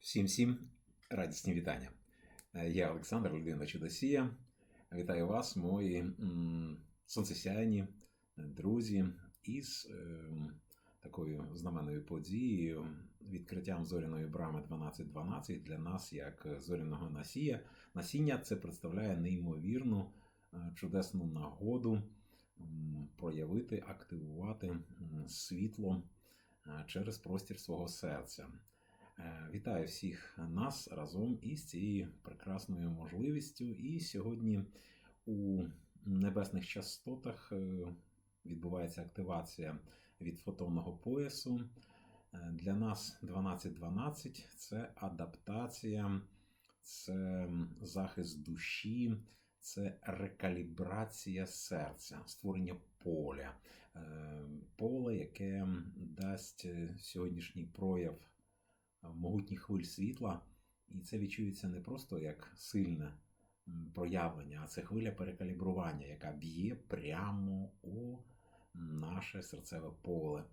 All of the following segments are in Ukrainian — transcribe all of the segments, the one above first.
Всім всім радісні вітання. Е, Я Олександр, людина Чудосія. Вітаю вас, мої сонцесяйні друзі, із е, такою знаменною подією, відкриттям зоряної брами 1212 для нас, як зоряного насія. Насіння це представляє неймовірну е, чудесну нагоду проявити, активувати світло е, через простір свого серця. Е, Вітаю всіх нас разом із цією прекрасною можливістю. І сьогодні у небесних частотах е, відбувається активація від фотонного поясу. Е, Для нас 1212 це адаптація, це захист душі, це рекалібрація серця, створення поля, поле, яке дасть сьогоднішній прояв могутніх хвиль світла, і це відчується не просто як сильне проявлення, а це хвиля перекалібрування, яка б'є прямо у наше серцеве поле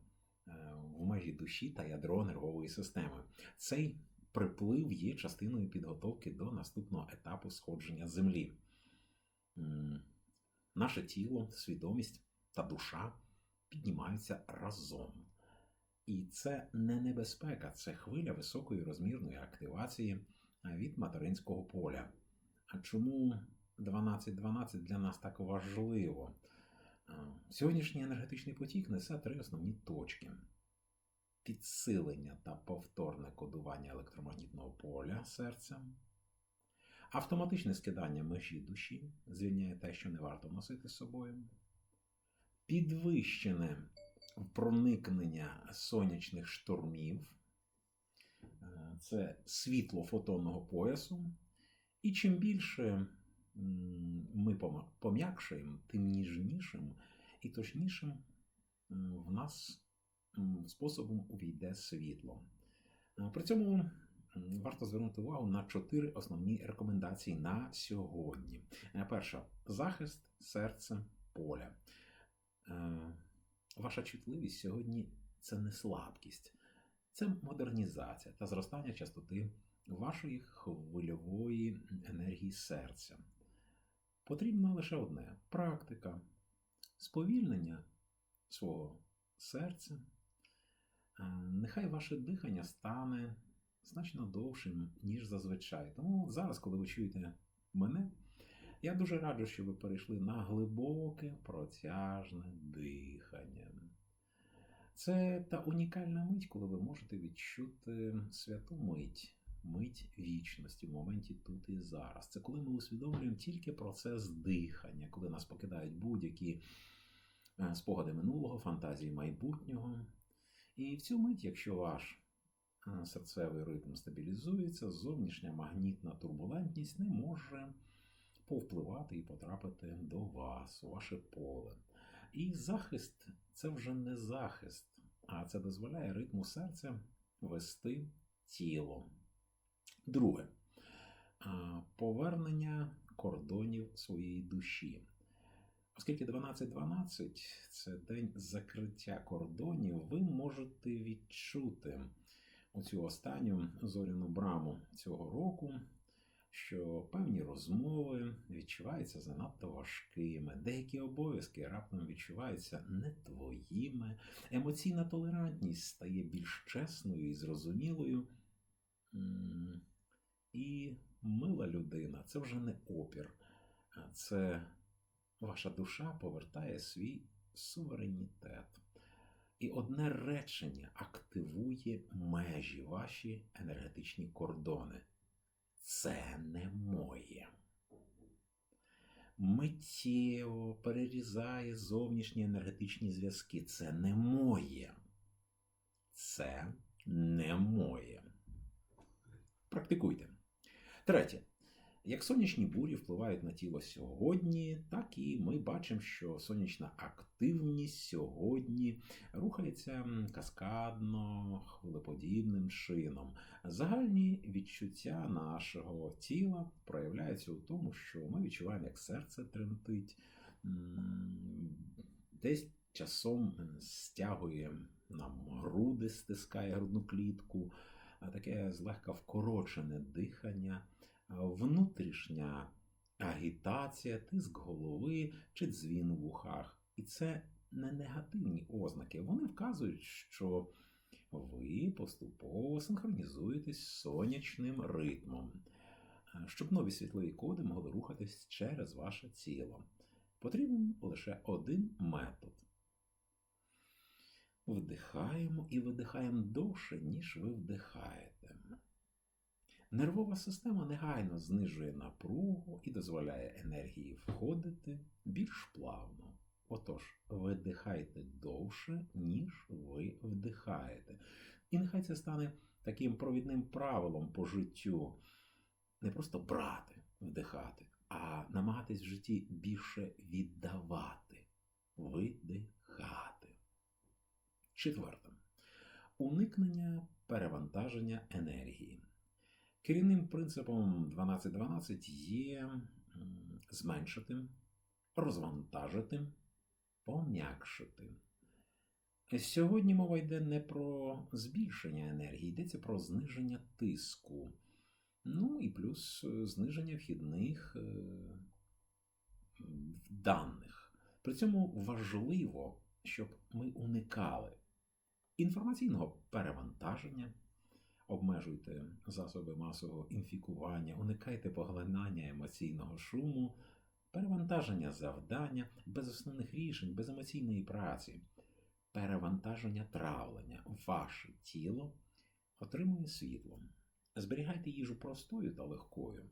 е, в межі душі та ядро нервової системи. Цей приплив є частиною підготовки до наступного етапу сходження Землі. Наше тіло, свідомість та душа піднімаються разом. І це не небезпека, це хвиля високої розмірної активації від материнського поля. А чому 12.12 для нас так важливо? Сьогоднішній енергетичний потік несе три основні точки: підсилення та повторне кодування електромагнітного поля серця, автоматичне скидання межі душі, звільняє те, що не варто носити з собою, підвищене проникнення сонячних штормів, Е, це світло фотонного поясу. І чим більше ми пом'якшуємо, тим ніжнішим і точнішим в нас способом увійде світло. Е, При цьому варто звернути увагу на чотири основні рекомендації на сьогодні. Е, Перша захист серця поля. Ваша чутливість сьогодні це не слабкість, це модернізація та зростання частоти вашої хвильової енергії серця. Потрібно лише одне практика, сповільнення свого серця. Е, Нехай ваше дихання стане значно довшим, ніж зазвичай. Тому зараз, коли ви чуєте мене, я дуже раджу, що ви перейшли на глибоке протяжне дихання. Це та унікальна мить, коли ви можете відчути святу мить, мить вічності в моменті тут і зараз. Це коли ми усвідомлюємо тільки процес дихання, коли нас покидають будь-які е, спогади минулого, фантазії майбутнього. І в цю мить, якщо ваш е, серцевий ритм стабілізується, зовнішня магнітна турбулентність не може повпливати і потрапити до вас, у ваше поле. І захист це вже не захист, а це дозволяє ритму серця вести тіло. Друге повернення кордонів своєї душі. Оскільки 12.12 це день закриття кордонів, ви можете відчути оцю останню зоряну браму цього року, що певні розмови відчуваються занадто важкими, деякі обов'язки раптом відчуваються не твоїми, емоційна толерантність стає більш чесною і зрозумілою. І мила людина це вже не опір, це ваша душа повертає свій суверенітет. І одне речення активує межі, ваші енергетичні кордони. Це не моє. Миттєво перерізає зовнішні енергетичні зв'язки. Це не моє. Це не моє. Практикуйте. Третє. Як сонячні бурі впливають на тіло сьогодні, так і ми бачимо, що сонячна активність сьогодні рухається каскадно, хвилеподібним чином. Загальні відчуття нашого тіла проявляються у тому, що ми відчуваємо, як серце тремтить, десь часом стягує нам груди, стискає грудну клітку. таке злегка вкорочене дихання, внутрішня агітація, тиск голови чи дзвін в ухах. І це не негативні ознаки. Вони вказують, що ви поступово синхронізуєтесь з сонячним ритмом, щоб нові світлові коди могли рухатись через ваше тіло. Потрібен лише один метод. Вдихаємо і видихаємо довше, ніж ви вдихаєте. Нервова система негайно знижує напругу і дозволяє енергії входити більш плавно. Отож, видихайте довше, ніж ви вдихаєте. І нехай це стане таким провідним правилом по життю. Не просто брати, вдихати, а намагатись в житті більше віддавати, видихати. Четверте. Уникнення перевантаження енергії. Керівним принципом 1212 є зменшити, розвантажити, пом'якшити. Сьогодні мова йде не про збільшення енергії, йдеться про зниження тиску. Ну і плюс зниження вхідних даних. При цьому важливо, щоб ми уникали інформаційного перевантаження. Обмежуйте засоби масового інфікування, уникайте поглинання емоційного шуму, перевантаження завдання, без основних рішень, без емоційної праці, перевантаження травлення. Ваше тіло отримує світло. Зберігайте їжу простою та легкою.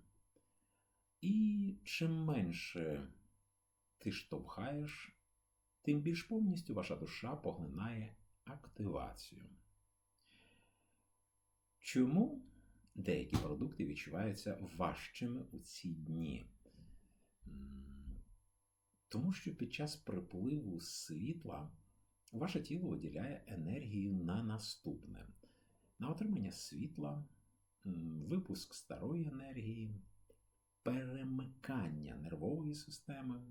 І чим менше ти штовхаєш, тим більш повністю ваша душа поглинає активацію. Чому деякі продукти відчуваються важчими у ці дні? Тому що під час припливу світла ваше тіло виділяє енергію на наступне: на отримання світла, випуск старої енергії, перемикання нервової системи.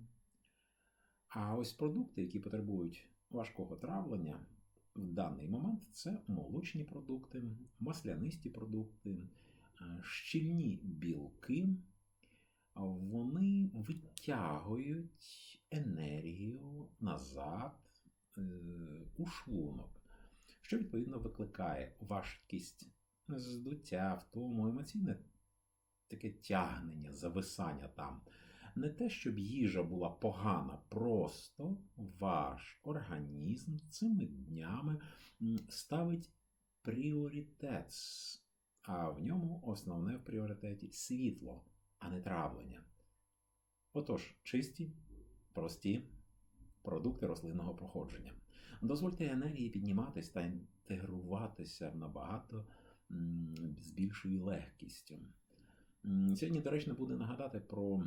А ось продукти, які потребують важкого травлення, в даний момент це молочні продукти, маслянисті продукти, щільні білки. Вони витягують енергію назад е, у шлунок, що відповідно викликає важкість, здуття, втому, емоційне таке тягнення, зависання там. Не те, щоб їжа була погана, просто ваш організм цими днями ставить пріоритет, а в ньому основне в пріоритеті світло, а не травлення. Отож, чисті, прості продукти рослинного проходження. Дозвольте енергії підніматись та інтегруватися набагато з більшою легкістю. Сьогодні, доречно, буде нагадати про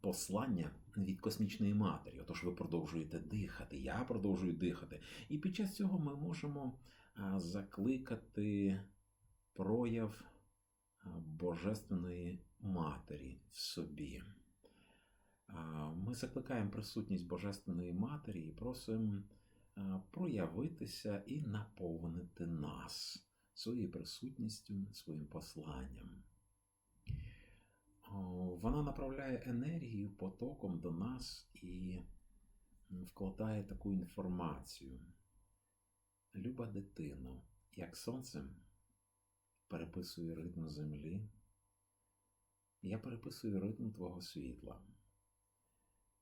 послання від космічної матері. Отож, ви продовжуєте дихати, я продовжую дихати. І під час цього ми можемо закликати прояв Божественної Матері в собі. Ми закликаємо присутність Божественної Матері і просимо проявитися і наповнити нас своєю присутністю, своїм посланням. Вона направляє енергію потоком до нас і вкладає таку інформацію. Люба дитино, як сонцем переписує ритм землі, я переписую ритм твого світла.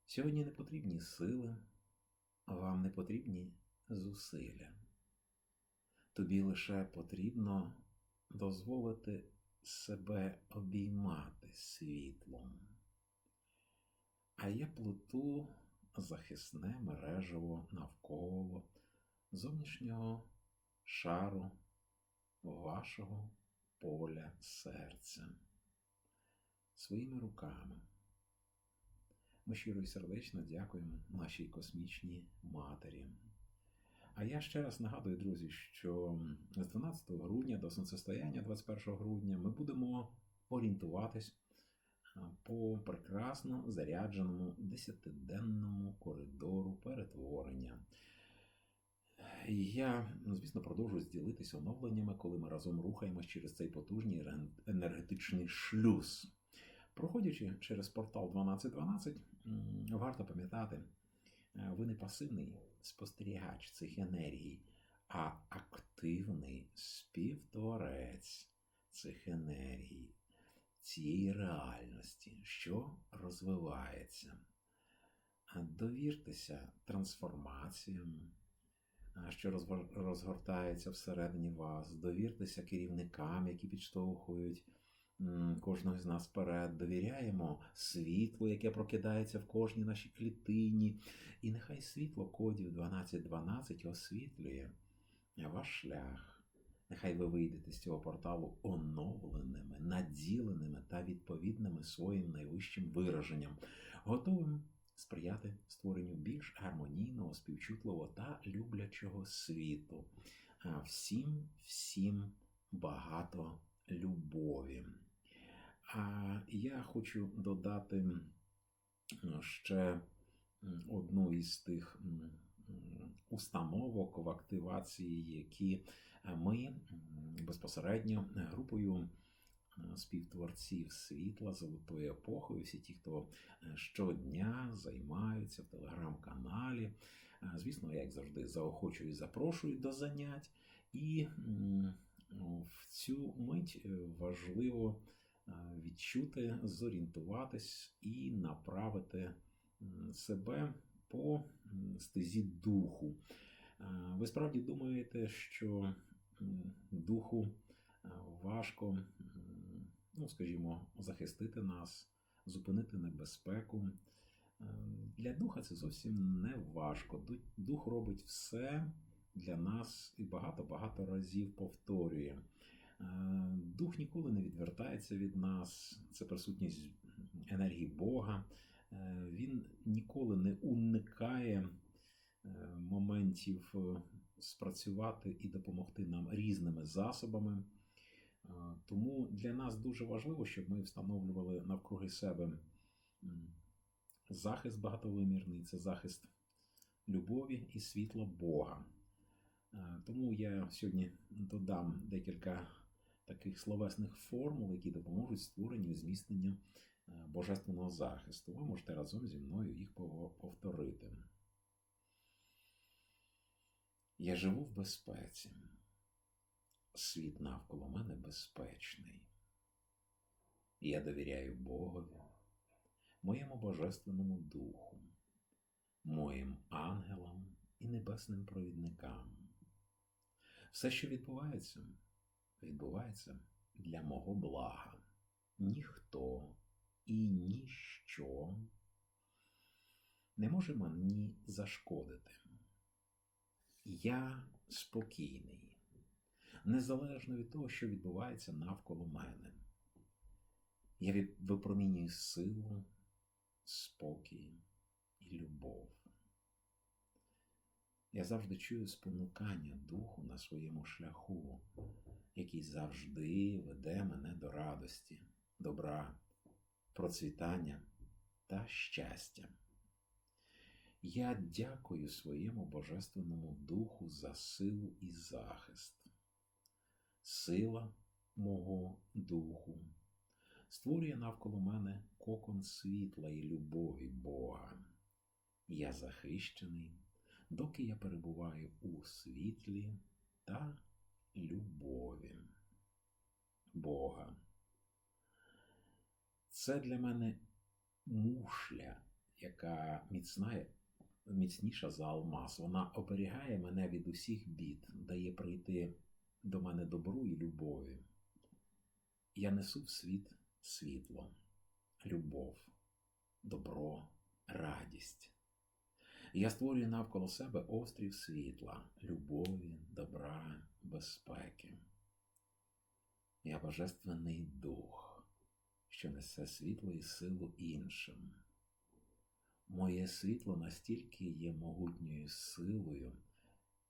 Сьогодні не потрібні сили, вам не потрібні зусилля. Тобі лише потрібно дозволити себе обіймати світлом. А я плету захисне мережево навколо зовнішнього шару вашого поля серця своїми руками. Ми щиро і сердечно дякуємо нашій космічній матері. А я ще раз нагадую, друзі, що з 12 грудня до сонцестояння 21 грудня ми будемо орієнтуватись по прекрасно зарядженому десятиденному коридору перетворення. Я, ну, звісно, продовжую ділитися оновленнями, коли ми разом рухаємось через цей потужний енергетичний шлюз. Проходячи через портал 1212, варто пам'ятати, е, ви не пасивний спостерігач цих енергій, а активний співтворець цих енергій, цієї реальності, що розвивається. Довіртеся трансформаціям, що розгортається всередині вас. Довіртеся керівникам, які підштовхують кожного з нас вперед. Довіряємо світлу, яке прокидається в кожній нашій клітині. І нехай світло кодів 1212 освітлює ваш шлях. Нехай ви вийдете з цього порталу оновленими, наділеними та відповідними своїм найвищим вираженням, готовим сприяти створенню більш гармонійного, співчутливого та люблячого світу. Всім, всім багато любові. А я хочу додати ще одну із тих установок в активації, які ми безпосередньо групою співтворців світла золотої епохи, всі ті, хто е, щодня займаються в телеграм-каналі. Е, Звісно, я як завжди заохочую і запрошую до занять. І в цю мить е, важливо відчути, зорієнтуватись і направити себе по стезі духу. Е, Ви справді думаєте, що духу е, важко, ну, скажімо, захистити нас, зупинити небезпеку. Е, Для духа це зовсім не важко. Дух робить все для нас і багато-багато разів повторює. Е, Дух ніколи не відвертається від нас, це присутність енергії Бога. Е, Він ніколи не уникає е, моментів спрацювати і допомогти нам різними засобами. Тому для нас дуже важливо, щоб ми встановлювали навкруги себе захист багатовимірний, це захист любові і світла Бога. Тому я сьогодні додам декілька таких словесних формул, які допоможуть створенню зміцненню е, божественного захисту. Ви можете разом зі мною їх повторити. Я живу в безпеці. Світ навколо мене безпечний. Я довіряю Богові, моєму божественному духу, моїм ангелам і небесним провідникам. Все, що відбувається, відбувається для мого блага. Ніхто і ніщо не може мені зашкодити. Я спокійний, незалежно від того, що відбувається навколо мене. Я випромінюю силу, спокій і любов. Я завжди чую спонукання духу на своєму шляху, який завжди веде мене до радості, добра, процвітання та щастя. Я дякую своєму божественному духу за силу і захист. Сила мого духу створює навколо мене кокон світла і любові Бога. Я захищений, доки я перебуваю у світлі та любові Бога. Це для мене мушля, яка міцна, міцніша за алмаз. Вона оберігає мене від усіх бід, дає прийти до мене добру і любові. Я несу в світ світло, любов, добро, радість. Я створюю навколо себе острів світла, любові, добра, безпеки. Я божественний дух, що несе світло і силу іншим. Моє світло настільки є могутньою силою,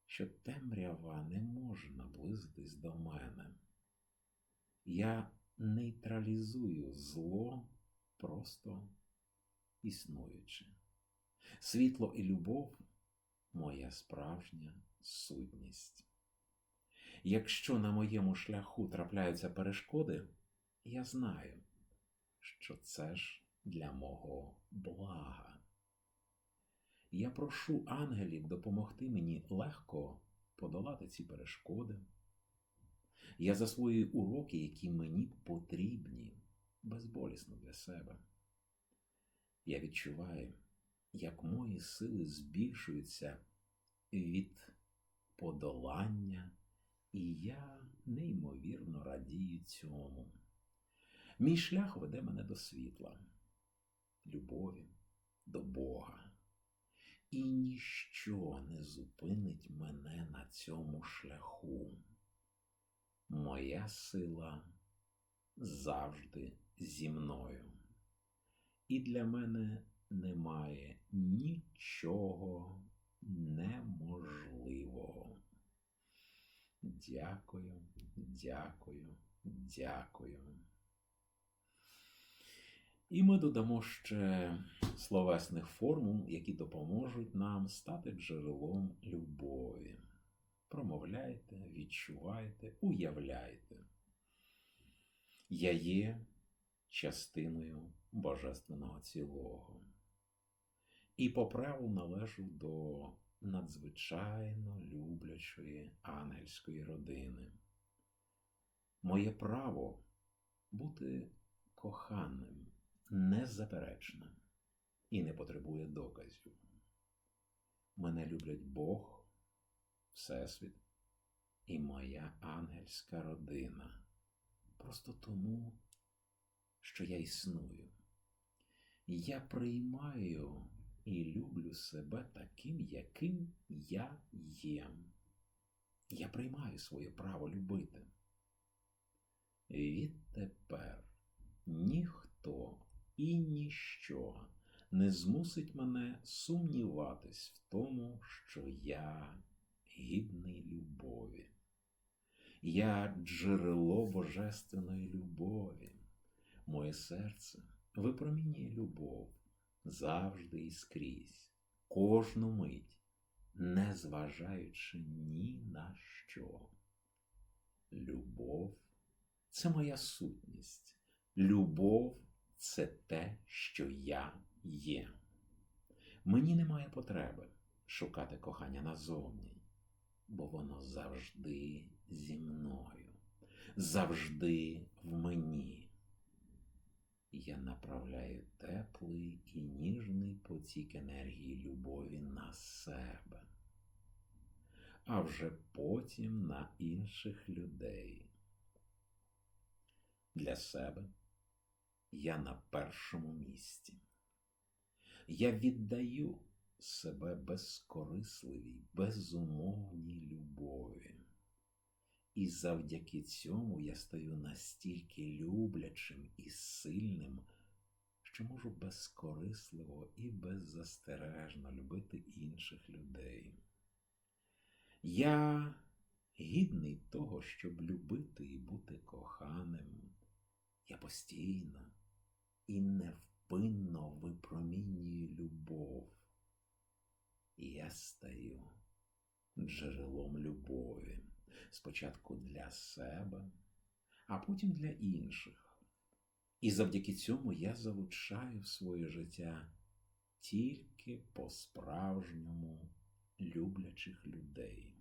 що темрява не може наблизитись до мене. Я нейтралізую зло просто існуючи. Світло і любов моя справжня сутність. Якщо на моєму шляху трапляються перешкоди, я знаю, що це ж для мого блага. Я прошу ангелів допомогти мені легко подолати ці перешкоди. Я засвоюю уроки, які мені потрібні, безболісно для себе. Я відчуваю, як мої сили збільшуються від подолання, і я неймовірно радію цьому. Мій шлях веде мене до світла, любові, до Бога. І ніщо не зупинить мене на цьому шляху. Моя сила завжди зі мною. І для мене немає нічого неможливого. Дякую, дякую, дякую. І ми додамо ще словесних формул, які допоможуть нам стати джерелом любові. Промовляйте, відчувайте, уявляйте. Я є частиною Божественного цілого. І по праву належу до надзвичайно люблячої ангельської родини. Моє право бути коханим незаперечне і не потребує доказів. Мене люблять Бог, Всесвіт і моя ангельська родина. Просто тому, що я існую. Я приймаю і люблю себе таким, яким я є. Я приймаю своє право любити. Відтепер ніхто і ніщо не змусить мене сумніватись в тому, що я гідний любові. Я джерело божественної любові. Моє серце випромінює любов завжди і скрізь, кожну мить, не зважаючи ні на що. Любов це моя сутність. Любов це те, що я є. Мені немає потреби шукати кохання назовні, бо воно завжди зі мною, завжди в мені. Я направляю теплий і ніжний потік енергії любові на себе, а вже потім на інших людей. Для себе я на першому місці. Я віддаю себе безкорисливій, безумовній любові. І завдяки цьому я стаю настільки люблячим і сильним, що можу безкорисливо і беззастережно любити інших людей. Я гідний того, щоб любити і бути коханим. Я постійно і невпинно випромінюю любов. І я стаю джерелом любові спочатку для себе, а потім для інших. І завдяки цьому я залучаю в своє життя тільки по-справжньому люблячих людей.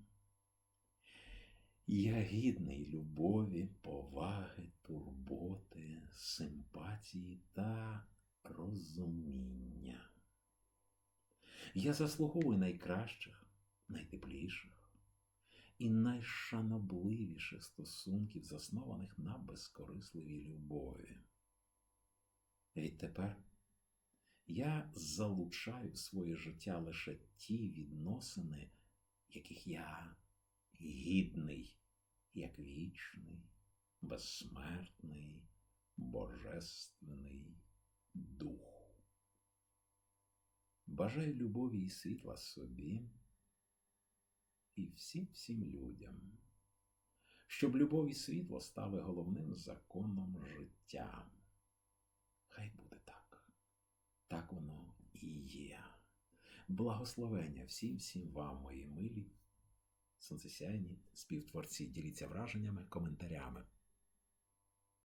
Я гідний любові, поваги, турботи, симпатії та розуміння. Я заслуговую найкращих, найтепліших і найшанобливіших стосунків, заснованих на безкорисливій любові. Відтепер я залучаю в своє життя лише ті відносини, яких я гідний, як вічний, безсмертний, божественний дух. Бажаю любові і світла собі і всім всім людям, щоб любов і світло стали головним законом життя. Хай буде так, так воно і є. Благословення всім всім вам, мої милі сонцесяйні співтворці. Діліться враженнями, коментарями.